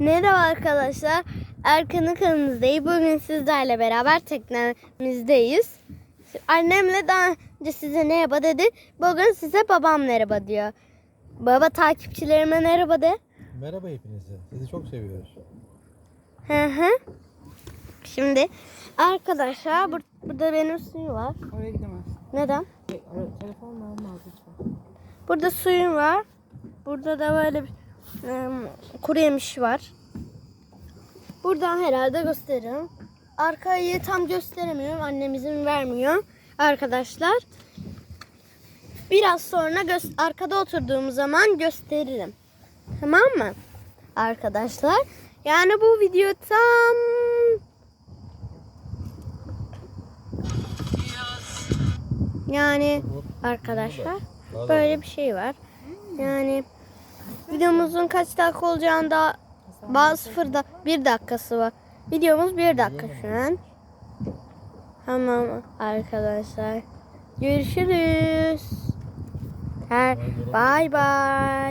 Merhaba arkadaşlar. Erkan'ın kanalımızdayız. Bugün sizlerle beraber teknemizdeyiz. Annemle daha önce size merhaba dedi. Bugün size babam merhaba diyor. Baba takipçilerime merhaba de. Merhaba hepinize. Sizi çok seviyoruz. Hı hı. Şimdi arkadaşlar bur- burada benim suyum var. Oraya gidemez. Neden? E, Telefonla olmaz lütfen. Burada suyum var. Burada da böyle bir kuru yemiş var. Buradan herhalde gösteririm. Arkayı tam gösteremiyorum. Annem izin vermiyor. Arkadaşlar. Biraz sonra arkada oturduğum zaman gösteririm. Tamam mı? Arkadaşlar. Yani bu video tam yani arkadaşlar böyle bir şey var. Yani videomuzun kaç dakika olacağında bazı sıfırda bir dakikası var. Videomuz bir dakika şu an. Tamam arkadaşlar. Görüşürüz. Her, bye bye.